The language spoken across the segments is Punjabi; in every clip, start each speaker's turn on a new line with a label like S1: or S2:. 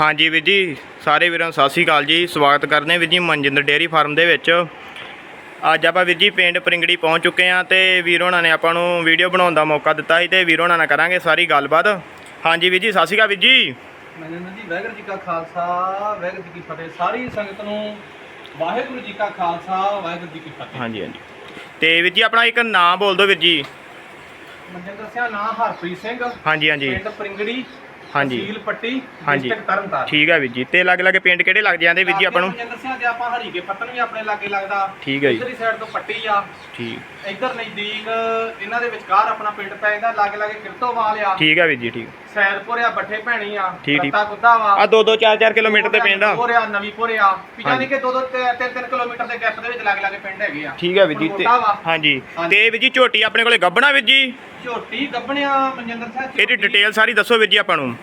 S1: ਹਾਂਜੀ ਵੀਰ ਜੀ ਸਾਰੇ ਵੀਰਾਂ ਨੂੰ ਸਤਿ ਸ਼੍ਰੀ ਅਕਾਲ ਜੀ। ਸਵਾਗਤ ਕਰਦੇ ਹਾਂ ਵੀਰ ਜੀ ਮਨਜਿੰਦਰ ਡੇਅਰੀ ਫਾਰਮ ਦੇ ਵਿੱਚ। ਅੱਜ ਆਪਾਂ ਵੀਰ ਜੀ ਪਿੰਡ ਪਰਿੰਗੜੀ ਪਹੁੰਚ ਚੁੱਕੇ ਹਾਂ ਤੇ ਵੀਰ ਹੋਣਾ ਨੇ ਆਪਾਂ ਨੂੰ ਵੀਡੀਓ ਬਣਾਉਣ ਦਾ ਮੌਕਾ ਦਿੱਤਾ ਸੀ ਤੇ ਵੀਰ ਹੋਣਾ ਨਾਲ ਕਰਾਂਗੇ ਸਾਰੀ ਗੱਲਬਾਤ। ਹਾਂਜੀ ਵੀਰ ਜੀ ਸਤਿ ਸ਼੍ਰੀ ਅਕਾਲ ਵੀਰ ਜੀ।
S2: ਮਨਿੰਦਰ ਜੀ ਵਾਹਿਗੁਰੂ ਜੀ ਕਾ ਖਾਲਸਾ ਵਾਹਿਗੁਰੂ ਜੀ ਕੀ ਫਤਿਹ। ਸਾਰੀ ਸੰਗਤ ਨੂੰ ਵਾਹਿਗੁਰੂ ਜੀ ਕਾ ਖਾਲਸਾ ਵਾਹਿਗੁਰੂ ਜੀ ਕੀ ਫਤਿਹ।
S1: ਹਾਂਜੀ ਹਾਂਜੀ। ਤੇ ਵੀਰ ਜੀ ਆਪਣਾ ਇੱਕ ਨਾਮ ਬੋਲ ਦਿਓ ਵੀਰ ਜੀ।
S2: ਮਨਜਿੰਦਰ ਸਿੰਘ ਨਾਂ ਹਰਪ੍ਰੀਤ ਸਿੰਘ।
S1: ਹਾਂਜੀ ਹਾਂਜੀ।
S2: ਪਿੰਡ ਪਰਿੰਗੜੀ।
S1: ਹਾਂਜੀ।
S2: ਤਹਿਸੀਲ ਪੱਟੀ
S1: ਹਾਂਜੀ।
S2: ਡਿਸਟ੍ਰਿਕਟ ਤਰਨਤਾਰਨ।
S1: ਠੀਕ ਹੈ ਵੀਰ ਜੀ। ਤੇ ਅਲੱਗ ਅਲੱਗ ਪਿੰਡ ਕਿਹੜੇ ਲੱਗ ਜਾਂਦੇ ਵੀਰ ਜੀ ਆਪਾਂ ਨੂੰ?
S2: ਮਨਜਿੰਦਰ ਸਿੰਘ ਤੇ ਆਪਾਂ ਹਰੀਕੇ ਪੱਤਨ ਵੀ ਆਪਣੇ ਲਾਗੇ ਲੱਗਦਾ।
S1: ਠੀਕ ਹੈ ਜੀ।
S2: ਇਧਰਲੀ ਸਾਈਡ ਤੋਂ ਪੱਟੀ ਆ।
S1: ਠੀਕ।
S2: ਇੱਧਰ ਨਜ਼ਦੀਕ ਇਹਨਾਂ ਦੇ ਵਿਚਕਾਰ ਆਪਣਾ ਪਿੰਡ ਪੈ ਜਾਂਦਾ ਲਾਗੇ ਲਾਗੇ ਕਿਰਤੋਵਾਲ ਆ।
S1: ਠੀਕ ਹੈ ਵੀਰ ਜੀ ਠੀਕ।
S2: ਸੈਦਪੁਰ ਆ ਬੱਠੇ ਭੈਣੀ ਆ
S1: ਠੀਕ, ਠੀਕ।
S2: ਰੱਤਾ ਵਾ।
S1: ਆ 2 2 4 4 ਕਿਲੋਮੀਟਰ ਦੇ ਪਿੰਡ ਆ।
S2: ਹੋਰ ਆ ਨਵੀਂਪੁਰ ਆ।
S1: ਹਾਂਜੀ।
S2: ਕਿ ਦੋ ਦੋ ਤਿੰਨ ਤਿੰਨ ਕਿਲੋਮੀਟਰ ਦੇ ਗੈਪ ਦੇ ਵਿੱਚ ਲਾਗੇ ਲਾਗੇ ਪਿੰਡ ਹੈਗੇ ਆ।
S1: ਠੀਕ ਹੈ ਵੀਰ ਜੀ ਤੇ
S2: ਮੋਟਾ ਵਾ।
S1: ਹਾਂਜੀ।
S2: ਹਾਂਜੀ।
S1: ਤੇ ਵੀਰ ਜੀ ਝੋਟੀ ਆਪਣੇ ਕੋਲੇ ਗੱਬਣਾ ਵੀਰ ਜੀ?
S2: ਝੋਟੀ ਗੱਬਣਿਆ ਮਨਜਿੰਦਰ ਸਿੰਘ
S1: ਇਹਦੀ ਡਿਟੇਲ ਸਾਰੀ ਦੱਸੋ ਵੀਰ ਜੀ ਆਪਾਂ ਨੂੰ।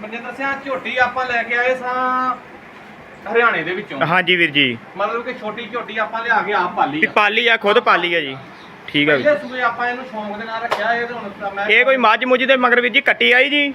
S2: ਮਨਜਿੰਦਰ ਸਿੰਘ ਝੋਟੀ ਆਪਾਂ ਲੈ ਕੇ ਆਏ ਸਾਂ ਹਰਿਆਣੇ ਦੇ ਵਿੱਚੋਂ।
S1: ਹਾਂਜੀ ਵੀਰ ਜੀ।
S2: ਮਤਲਬ ਕਿ ਛੋਟੀ ਝੋਟੀ ਆਪਾਂ ਲਿਆ ਕੇ ਆਪ ਪਾਲੀ
S1: ਵੀ
S2: ਆ
S1: ਪਾਲੀ ਆ ਖੁਦ ਪਾਲੀ ਆ ਜੀ। ਠੀਕ ਹੈ ਵੀਰ
S2: ਪਹਿਲੇ ਸੂਏ ਆਪਾਂ ਇਹਨੂੰ ਸ਼ੌਂਕ ਦੇ ਨਾਲ ਰੱਖਿਆ ਇਹ ਤੇ ਹੁਣ ਤਾਂ ਮੈਂ
S1: ਇਹ ਕੋਈ ਮੱਝ ਮੁੱਝ ਦੇ ਮਗਰ ਵੀਰ ਜੀ ਕੱਟੀ ਆਈ ਜੀ?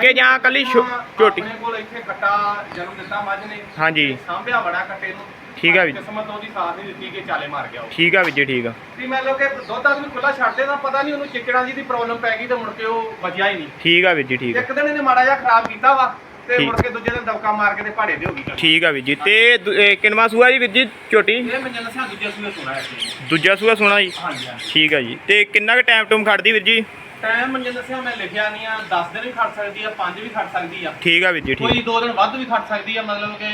S1: ਕਿ ਜਾਂ ਕੱਲੀ ਛੋ- ਝੋਟੀ?
S2: ਆਪਣੇ ਕੋਲ ਇੱਥੇ ਕੱਟਾ ਜਨਮ ਦਿੱਤਾ ਮੱਝ ਨੇ।
S1: ਹਾਂਜੀ।
S2: ਸਾਂਭਿਆ ਬੜਾ ਕੱਟੇ ਨੂੰ।
S1: ਠੀਕ ਆ ਵੀਰ।
S2: ਕਿਸਮਤ ਉਹਦੀ ਸਾਥ ਨਹੀਂ ਦਿੱਤੀ ਕਿ ਚਾਲੇ ਮਾਰ ਗਿਆ ਉਹ।
S1: ਠੀਕ ਆ ਵੀਰ ਜੀ ਠੀਕ ਆ।
S2: ਵੀ ਮੰਨ ਲਓ ਕਿ ਦੁੱਧ ਆਦਮੀ ਖੁੱਲਾ ਛੱਡਦੇ ਤਾਂ ਪਤਾ ਨਹੀਂ ਉਹਨੂੰ ਚਿੱਕੜਾਂ ਜੀ ਦੀ ਪ੍ਰੋਬਲਮ ਪੈ ਗਈ ਤੇ ਮੁੜ ਕੇ ਉਹ ਬਚਿਆ ਹੀ ਨਹੀਂ।
S1: ਠੀਕ ਆ ਵੀਰ ਜੀ ਠੀਕ ਆ।
S2: ਇੱਕ ਦਿਨ ਇਹਨੇ ਮਾੜਾ ਜਿਹਾ ਖਰਾਬ ਕੀਤਾ ਵਾ ਤੇ। ਮੁੜ ਕੇ ਦੂਜੇ ਦਿਨ ਦਵਕਾ ਮਾਰ ਕੇ ਤੇ ਭਾੜੇ ਦੇ ਹੋ ਗਈ।
S1: ਠੀਕ ਆ ਵੀਰ ਜੀ ਤੇ ਦੂ- ਕਿੰਨਵਾਂ ਸੂਆ ਜੀ ਵੀਰ ਜੀ ਝੋਟੀ?
S2: ਇਹ ਮੈਨੂੰ ਦੱਸਿਆ ਦੂਜੇ ਸੂਏ ਸੁਣਾ ਹੈ
S1: ਦੂਜਾ ਸੂਆ ਸੋਣਾ ਜੀ?
S2: ਹਾਂਜੀ ਹਾਂਜੀ।
S1: ਠੀਕ ਆ ਜੀ ਤੇ ਕਿੰਨਾ ਕੁ ਟਾਈਮ ਟੂਮ ਖੜਦੀ ਵੀਰ ਜੀ?
S2: ਟਾਈਮ ਮੈਨੂੰ ਦੱਸਿਆ ਮੈਂ ਲਿਖਿਆ ਨਹੀਂ ਆ 10 ਦਿਨ ਵੀ ਖੜ ਸਕਦੀ ਆ 5 ਵੀ ਖੜ ਸਕਦੀ ਆ।
S1: ਠੀਕ ਆ ਵੀਰ ਜੀ ਠੀਕ।
S2: ਕੋਈ 2 ਦਿਨ ਵੱਧ ਵੀ ਖੜ ਸਕਦੀ ਆ ਮਤਲਬ ਕਿ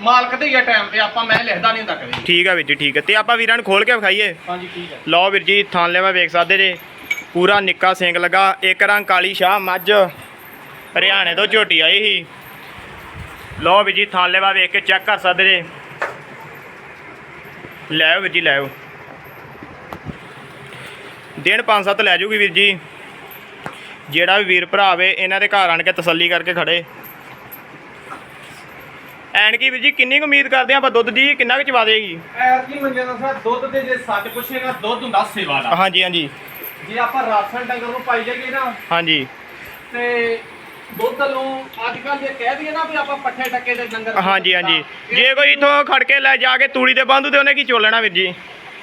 S2: ਮਾਲਕ ਦੇ ਹੀ ਆ ਟਾਈਮ ਤੇ ਆਪਾਂ ਮੈਂ ਲਿਖਦਾ ਨਹੀਂ ਹੁੰਦਾ ਕਦੇ
S1: ਠੀਕ ਆ ਵੀਰ ਜੀ ਠੀਕ ਆ। ਤੇ ਆਪਾਂ ਵੀਰਾਂ ਨੂੰ ਖੋਲ ਕੇ ਵਿਖਾਈਏ।
S2: ਹਾਂਜੀ ਠੀਕ ਹੈ
S1: ਲਓ ਵੀਰ ਜੀ ਥਾਂ ਲੈਵਾ ਵੇਖ ਸਕਦੇ ਜੇ। ਪੂਰਾ ਨਿੱਕਾ ਸਿੰਗ ਲੱਗਾ ਇੱਕ ਰੰਗ ਕਾਲੀ ਸ਼ਾਹ ਮੱਝ। ਹਰਿਆਣੇ ਤੋਂ ਝੋਟੀ ਆਈ ਸੀ। ਲਓ ਵੀਰ ਜੀ ਥਾਂ ਲੈਵਾ ਵੇਖ ਕੇ ਚੈੱਕ ਕਰ ਸਕਦੇ ਜੇ। ਲੈ ਵੀਰ ਜੀ ਲੈ ਆਓ। ਦਿਨ 5-7 ਲੈ ਜੂਗੀ ਵੀਰ ਜੀ। ਜਿਹੜਾ ਵੀ ਵੀਰ ਭਰਾ ਆਵੇ ਇਹਨਾਂ ਦੇ ਘਰ ਆਣ ਕੇ ਤਸੱਲੀ ਕਰਕੇ ਖੜੇ। ਐਨਕੀ ਵੀਰ ਜੀ ਕਿੰਨੀ ਕੁ ਉਮੀਦ ਕਰਦੇ ਆਪਾਂ ਦੁੱਧ ਦੀ ਕਿੰਨਾ ਕੁ ਚਵਾ ਦੇਗੀ?
S2: ਐਰ ਕੀ ਮੰਗਿਆ ਦੱਸਿਆ ਦੁੱਧ ਦੇ ਜੇ ਸੱਚ ਪੁੱਛੇਗਾ ਦੁੱਧ ਹੁੰਦਾ ਸੇਵਾ ਦਾ।
S1: ਹਾਂਜੀ ਹਾਂਜੀ।
S2: ਜੇ ਆਪਾਂ ਰਾਸ਼ਨ ਡੰਗਰ ਨੂੰ ਪਾਈ ਜਾਈਏ ਨਾ
S1: ਹਾਂਜੀ।
S2: ਤੇ ਦੁੱਧ ਨੂੰ ਅੱਜ ਕੱਲ ਜੇ ਕਹਿ ਦਈਏ ਨਾ ਵੀ ਆਪਾਂ ਪੱਠੇ ਟੱਕੇ ਦੇ ਡੰਗਰ
S1: ਹਾਂਜੀ ਹਾਂਜੀ। ਜੇ ਕੋਈ ਇਥੋਂ ਖੜ ਕੇ ਲੈ ਜਾ ਕੇ ਤੂੜੀ ਦੇ ਬੰਦੂ ਤੇ ਉਹਨੇ ਕੀ ਚੋਲਣਾ ਵੀਰ ਜੀ?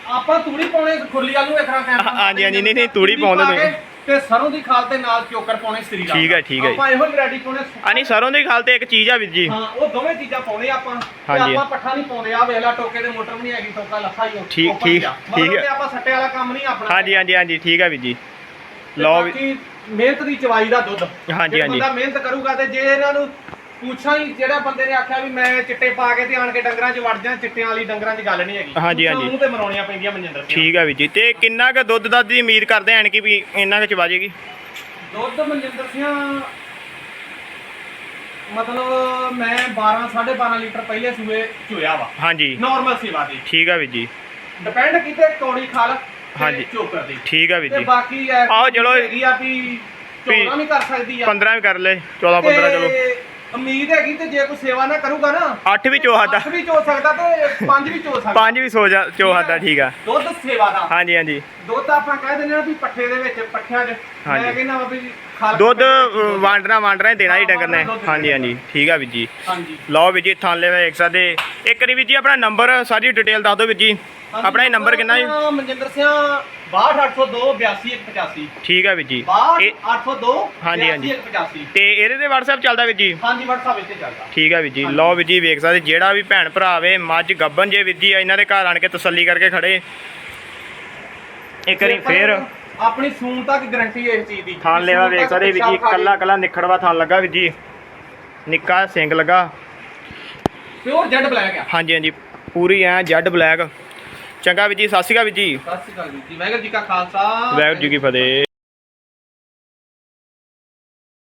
S2: ਆਪਾਂ ਤੂੜੀ ਪਾਉਣੇ ਖੁਰਲੀ ਵਾਲ ਨੂੰ ਇਕਰਾ ਕੈਂਪ
S1: ਹਾਂਜੀ, ਹਾਂਜੀ, ਨਹੀਂ, ਨਹੀਂ, ਤੂੜੀ ਪਾਉਂਦੇ ਨੇ।
S2: ਤੇ ਸਰੋਂ ਦੀ ਖਾਲ ਤੇ ਨਾਲ ਚੋਕਰ ਪਾਉਣੇ ਸ੍ਰੀ ਰਾਮ
S1: ਠੀਕ ਹੈ, ਠੀਕ ਹੈ ਜੀ।
S2: ਆਪਾਂ ਇਹੋ ਵੈਰਾਈਟੀ ਪਾਉਣੇ
S1: ਆ ਨਹੀਂ ਸਰੋਂ ਦੀ ਖਾਲ ਤੇ ਇੱਕ ਚੀਜ਼ ਆ ਵੀਰ ਜੀ
S2: ਹਾਂ ਉਹ ਦੋਵੇਂ ਚੀਜ਼ਾਂ ਪਾਉਣੇ ਆਪਾਂ ਤੇ
S1: ਹਾਂਜੀ।
S2: ਆਪਾਂ ਪੱਠਾ ਨਹੀਂ ਪਾਉਂਦੇ ਆ ਵੇਲਾ ਟੋਕੇ ਦੇ ਮੋਟਰ ਵੀ ਨਹੀਂ ਹੈਗੀ ਟੋਕਾ ਲੱਖਾ ਹੀ ਉਹ
S1: ਠੀਕ-
S2: ਉੱਪਰ
S1: ਠੀਕ-। ਠੀਕ ਹੈ।
S2: ਆਪਾਂ ਸੱਟੇ ਵਾਲਾ ਕੰਮ ਨਹੀਂ ਆਪਣਾ
S1: ਹਾਂਜੀ ਹਾਂਜੀ ਹਾਂਜੀ ਠੀਕ ਆ ਵੀਰ ਜੀ
S2: ਤੇ
S1: ਲਓ ਵੀ
S2: ਬਾਕੀ ਮਿਹਨਤ ਦੀ ਚਵਾਈ ਦਾ ਦੁੱਧ
S1: ਹਾਂਜੀ,
S2: ਜੇ
S1: ਹਾਂਜੀ।
S2: ਬੰਦਾ ਮਿਹਨਤ ਕਰੂਗਾ ਤੇ ਜੇ ਇਹਨਾਂ ਨੂੰ ਪੁੱਛਾਂ ਹੀ ਜਿਹੜਾ ਬੰਦੇ ਨੇ ਆਖਿਆ ਵੀ ਮੈਂ ਚਿੱਟੇ ਪਾ ਕੇ ਤੇ ਆਣ ਕੇ ਡੰਗਰਾਂ 'ਚ ਵੜ ਜਾ ਚਿੱਟਿਆਂ ਵਾਲੀ ਡੰਗਰਾਂ 'ਚ ਗੱਲ ਨਹੀਂ ਹੈਗੀ।
S1: ਹਾਂਜੀ, ਹਾਂਜੀ।
S2: ਮੂੰਹ ਤੇ ਮਰਾਉਣੀਆਂ ਪੈਂਦੀਆਂ ਮਨਜਿੰਦਰ ਸਿੰਘ।
S1: ਠੀਕ ਆ ਵੀਰ ਜੀ ਤੇ ਕਿੰਨਾ ਕੁ ਦੁੱਧ ਦੱਧ ਦੀ ਉਮੀਦ ਕਰਦੇ ਐਨ ਕਿ ਵੀ ਇੰਨਾ ਕੁ ਚਵਾ ਜੇਗੀ
S2: ਦੁੱਧ ਮਨਜਿੰਦਰ ਸਿੰਘ ਮਤਲਬ ਮੈਂ 12 12.5 ਲੀਟਰ ਪਹਿਲੇ ਸੂਏ ਚੋਇਆ ਵਾ।
S1: ਹਾਂਜੀ।
S2: ਨਾਰਮਲ ਸੇਵਾ ਦੀ।
S1: ਠੀਕ ਆ ਵੀਰ ਜੀ।
S2: ਡਿਪੈਂਡ ਕੀਤੇ ਕੌੜੀ ਖਾਲ ਤੇ
S1: ਹਾਂਜੀ।
S2: ਚੋਕਰ ਦੀ।
S1: ਠੀਕ ਆ ਵੀਰ
S2: ਤੇ
S1: ਜੀ।
S2: ਬਾਕੀ ਐ
S1: ਚਲੋ।
S2: ਹੈਗੀ ਆ ਵੀ ਚੋਣਾ ਵੀ ਕਰ ਸਕਦੀ ਆ।
S1: 15 ਵੀ ਕਰ ਲੈ 14 15 ਚਲੋ।
S2: ਤੇ ਉਮੀਦ ਹੈਗੀ ਤੇ ਜੇ ਕੋਈ ਸੇਵਾ ਨਾ ਕਰੂਗਾ ਨਾ
S1: 8 ਵੀ ਚੋ ਹੱਦਾ
S2: ਅੱਠ ਵੀ ਚੋ ਸਕਦਾ ਤੇ ਪੰਜ ਵੀ ਚੋ ਸਕਦਾ।
S1: 5 ਵੀ ਸੋ ਜਾ ਚੋ ਹੱਦਾ ਠੀਕ ਆ।
S2: ਦੁੱਧ ਸੇਵਾ ਦਾ।
S1: ਹਾਂਜੀ ਹਾਂਜੀ।
S2: ਦੁੱਧ ਆਪਾਂ ਕਹਿ ਦਿੰਦੇ ਆ ਵੀ ਪੱਠੇ ਦੇ ਵਿੱਚ ਪੱਠਿਆਂ 'ਚ। ਮੈਂ ਕਹਿੰਦਾ ਵਾ ਵੀ
S1: ਦੁੱਧ ਵਾਂਡਣਾ ਵਾਂਡਣਾ ਹੀ ਦੇਣਾ ਹੀ ਡੰਗਰ ਨੇ। ਹਾਂਜੀ ਹਾਂਜੀ। ਠੀਕ ਆ ਵੀਰ ਜੀ।
S2: ਹਾਂਜੀ।
S1: ਲਓ ਵੀਰ ਜੀ ਥਾਲੇ ਵੇਖ ਸਕਦੇ ਇੱਕ ਵਾਰੀ ਵੀਰ ਜੀ ਆਪਣਾ ਨੰਬਰ ਸਾਰੀ ਡਿਟੇਲ ਦੱਸ ਦਿਓ ਵੀਰ ਜੀ। ਆਪਣਾ ਇਹ ਨੰਬਰ ਕਿੰਨਾ
S2: ਆਪਣਾ ਮਨਜਿੰਦਰ ਸਿੰਘ 62802 82185
S1: ਠੀਕ ਆ ਵੀਰ ਜੀ। ਇਹ
S2: 62802
S1: ਹਾਂਜੀ, ਹਾਂਜੀ।
S2: 82185
S1: ਤੇ ਇਹਦੇ ਤੇ WhatsApp ਚੱਲਦਾ ਵੀਰ ਜੀ?
S2: ਹਾਂਜੀ WhatsApp ਇੱਥੇ ਚੱਲਦਾ।
S1: ਠੀਕ ਆ ਵੀਰ ਜੀ। ਲਓ ਵੀਰ ਜੀ ਵੇਖ ਸਕਦੇ ਜਿਹੜਾ ਵੀ ਭੈਣ ਭਰਾ ਆਵੇ ਮੱਝ ਗੱਬਨ ਜੇ ਵੀਰ ਜੀ ਇਹਨਾਂ ਦੇ ਘਰ ਆਣ ਕੇ ਤਸੱਲੀ ਕਰਕੇ ਖੜੇ। ਇੱਕ ਵਾਰੀ ਫੇਰ
S2: ਆਪਣੀ ਸੂਨ ਤੱਕ ਗਾਰੰਟੀ ਇਸ ਚੀਜ਼ ਦੀ।
S1: ਥਾਂ ਲੈਵਾ ਵੇਖ ਸਕਦੇ ਵੀਰ ਜੀ ਕੱਲਾ ਕੱਲਾ ਨਿਖੜਵਾ ਥਾਂ ਲੱਗਾ ਵੀਰ ਜੀ। ਨਿੱਕਾ ਸਿੰਘ ਲੱਗਾ।
S2: ਪਿਓਰ ਜੈਡ ਬਲੈਕ ਆ।
S1: ਹਾਂਜੀ ਹਾਂਜੀ। ਪੂਰੀ ਐ ਜੈਡ ਬਲੈਕ ਚੰਗਾ ਵੀਰ ਜੀ ਸਤਿ ਸ਼੍ਰੀ ਅਕਾਲ ਵੀਰ ਜੀ।
S2: ਸਤਿ ਸ਼੍ਰੀ ਅਕਾਲ ਜੀ ਵਾਹਿਗੁਰੂ ਜੀ ਕਾ ਖਾਲਸਾ।
S1: ਵਾਹਿਗੁਰੂ ਜੀ ਕੀ ਫਤਿਹ।